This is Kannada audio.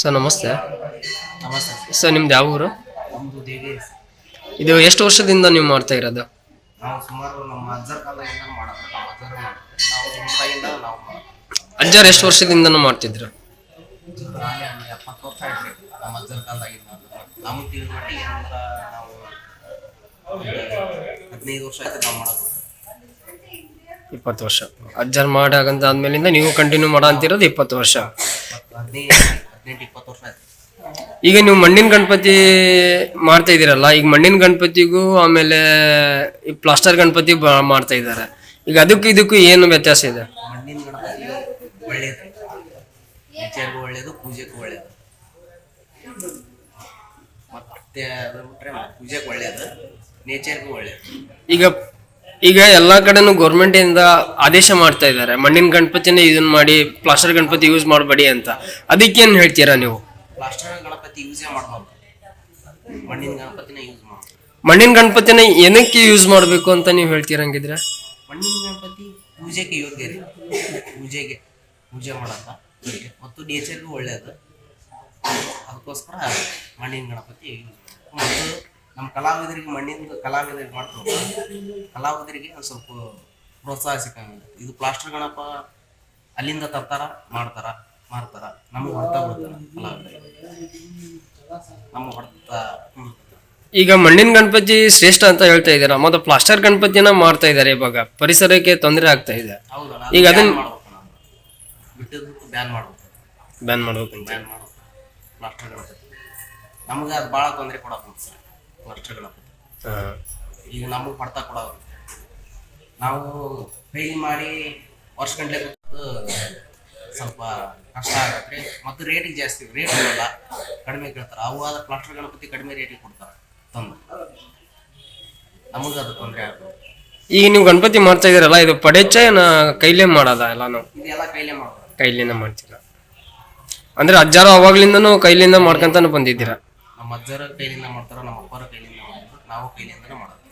ಸರ್ ನಮಸ್ತೆ. ನಮಸ್ತೆ ಸರ್. ನಿಮ್ದು ಯಾವ ಊರು? ನಮ್ಮದು ದೇವಿ ಇದು ಎಷ್ಟು ವರ್ಷದಿಂದ ನೀವು ಮಾಡ್ತಾ ಇರೋದು? ನಾವು ಸುಮಾರು ನಮ್ಮ ಅಜ್ಜರ ಕಾಲದಿಂದ ಮಾಡೋದು ನಮ್ಮ ಅಜ್ಜರು ಮಾಡೋದು ನಾವು ಮುಂದಾಗಿಂದ ನಾವು ಮಾಡೋದು ಅಜ್ಜಾರು ಎಷ್ಟು ವರ್ಷದಿಂದನೂ ಮಾಡ್ತಿದ್ರು? ಇಪ್ಪತ್ತು ಒಂದು ಎಪ್ಪತ್ತು ವರ್ಷ ಆಯ್ತು ನಮ್ಮ ಅಜ್ಜರ ಕಾಲದಾಗಿಂದ ನಮಗೆ ತಿಳಿದ ಮಟ್ಟಿಗೆ ಏನಂದ್ರೆ ನಾವು ಒಂದು ಹದಿನೈದು ವರ್ಷ ಆಯ್ತು ನಾವು ಮಾಡೋದು. ಇಪ್ಪತ್ತು ವರ್ಷ. ಅಜ್ಜಾರು ಮಾಡಾಗಂತ ಆದ್ಮೇಲಿಂದ ನೀವು ಕಂಟಿನ್ಯೂ ಮಾಡ ಅಂತಿರೋದು ಇಪ್ಪತ್ತು ವರ್ಷ. ಹದಿನೈದು ಹದಿನೆಂಟು ಇಪ್ಪತ್ತು ವರ್ಷ ಆಯ್ತು ಈಗ ನೀವು ಮಣ್ಣಿನ ಗಣಪತಿ ಮಾಡ್ತಾ ಇದ್ದೀರಲ್ಲ ಈಗ ಮಣ್ಣಿನ ಗಣಪತಿಗೂ ಆಮೇಲೆ ಈ ಪ್ಲಾಸ್ಟರ್ ಗಣಪತಿ ಬ- ಮಾಡ್ತಾ ಇದ್ದಾರೆ. ಈಗ ಅದಕ್ಕೂ ಇದಕ್ಕೂ ಏನು ವ್ಯತ್ಯಾಸ ಇದೆ? ಮಣ್ಣಿನ ಗಣಪತಿ ಒಳ್ಳೆಯದು ನೇಚರ್ಗೂ ಒಳ್ಳೆಯದು ಪೂಜೆಗೂ ಒಳ್ಳೆಯದು ಮತ್ತೆ ಅದು ಬಿಟ್ರೆ ಪೂಜೆಗೆ ಒಳ್ಳೆಯದು ನೇಚರ್ಗೂ ಒಳ್ಳೆಯದು ಈಗ ಈಗ ಎಲ್ಲಾ ಕಡೆನೂ ಗೌರ್ಮೆಂಟ್ ಇಂದ ಆದೇಶ ಮಾಡ್ತಾ ಇದ್ದಾರೆ. ಮಣ್ಣಿನ ಗಣಪತಿನೇ ಇದನ್ನ ಮಾಡಿ ಪ್ಲಾಸ್ಟರ್ ಗಣಪತಿ ಯೂಸ್ ಮಾಡಬೇಡಿ ಅಂತ. ಅದಕ್ಕೇನ್ ಹೇಳ್ತೀರಾ ನೀವು? ಪ್ಲಾಸ್ಟರ್ ಗಣಪತಿ ಯೂಸೇ ಮಾಡ್ಬಾರ್ದು. ಮಣ್ಣಿನ ಗಣಪತಿನ ಯೂಸ್ ಮಾಡ್ಬೋದು ಮಣ್ಣಿನ ಗಣಪತಿನ ಏನಕ್ಕೆ ಯೂಸ್ ಮಾಡಬೇಕು ಅಂತ ನೀವು ಹೇಳ್ತೀರಂಗಿದ್ರೆ ಮಣ್ಣಿನ ಗಣಪತಿ ಪೂಜೆಗೆ ಯೋಗ್ಯ ರೀ. ಪೂಜೆಗೆ ಪೂಜೆ ಯೋಗ್ಯ. ಮತ್ತು ನೇಚರ್ಗೂ ಒಳ್ಳೆಯದು ಅದಕ್ಕೋಸ್ಕರ ಮಣ್ಣಿನ ಗಣಪತಿ ಯೂಸ್ ಮತ್ತು ನಮ್ಮ ಕಲಾವಿದರಿಗೆ ಮಣ್ಣಿನ ಕಲಾವಿದರಿಗೆ ಮಾಡ್ತಾರೆ ಕಲಾವಿದರಿಗೆ ಒಂದು ಸ್ವಲ್ಪ ಪ್ರೋತ್ಸಾಹ ಸಿಕ್ಕಂಗಿಲ್ಲ ಇದು ಪ್ಲಾಸ್ಟರ್ ಗಣಪ ಅಲ್ಲಿಂದ ತರ್ತಾರ ಮಾಡ್ತಾರ ಮಾಡ್ತಾರ ನಮಗೆ ಹೊಡ್ತಾ ಬಿಡ್ತಾರ ಕಲಾವಿದರಿಗೆ. ನಮ್ಮ ಹೊಡ್ತಾ ಈಗ ಮಣ್ಣಿನ ಗಣಪತಿ ಶ್ರೇಷ್ಠ ಅಂತ ಹೇಳ್ತಾ ಇದ್ದೀರಾ? ಮತ್ತೆ ಪ್ಲಾಸ್ಟರ್ ಗಣಪತಿನ ಮಾಡ್ತಾ ಇದ್ದಾರೆ ಇವಾಗ. ಪರಿಸರಕ್ಕೆ ತೊಂದರೆ ಆಗ್ತಾ ಇದೆ. ಈಗ ಅದನ್ನ- ಬ್ಯಾನ್ ಮಾಡ್ಬೇಕು ಬ್ಯಾನ್ ಮಾಡ್ಬೇಕು. ಬ್ಯಾನ್ ಮಾಡ್ಬೇಕು. ಪ್ಲಾಸ್ಟರ್ ಗಣಪತಿ. ನಮ್ಗೆ ಅದು ಭಾಳ ತೊಂದರೆ ಕೊಡೋದು ಸರ್ ಗಣಪತಿ ಈಗ ನಮಗೆ ಪಡ್ತಾ ಕೊಡೋದು ನಾವು ಫೈಲ್ ಮಾಡಿ ವರ್ಷ ಗಂಟೆ ಕೂತು ಸ್ವಲ್ಪ ಕಷ್ಟ ಆಗತ್ತೆ. ಮತ್ತು ರೇಟಿಗೆ ಜಾಸ್ತಿ ರೇಟ್ ಇರಲ್ಲ. ಕಡಿಮೆ ಕೇಳ್ತಾರೆ. ಅವು ಆದ ಪ್ಲಾಸ್ಟರ್ ಗಣಪತಿ ಕಡಿಮೆ ರೇಟಿಗೆ ಕೊಡ್ತಾರೆ. ತಂದು ನಮಗೆ ಅದು ತೊಂದರೆ ಆಗ್ತದೆ ಈಗ ನೀವು ಗಣಪತಿ ಮಾಡ್ತಾ ಇದೀರಲ್ಲ ಇದು ಪಡೆಚ್ಚ ಏನ ಕೈಲೇ ಮಾಡೋದ ನಾವು? ಇದೆಲ್ಲ ಕೈಲೇ ಮಾಡೋದು. ಕೈಲಿಂದ ಮಾಡ್ತೀರಾ? ಅಂದ್ರೆ ಅಜ್ಜಾರು ಅವಾಗ್ಲಿಂದನೂ ಕೈಲಿಂದ ಮಾಡ್ಕೊಂತಾನು ಬಂದಿದ್ದೀರಾ? ನಮ್ಮ ಅಜ್ಜರ ಕೈಲಿಂದ ಮಾಡ್ತಾರ ನಮ್ಮ ಅಪ್ಪರ ಕೈಲಿಂದ ಮಾಡ್ತಾರ ನಾವು ಕೈಲಿಂದನೇ ಮಾಡೋದು.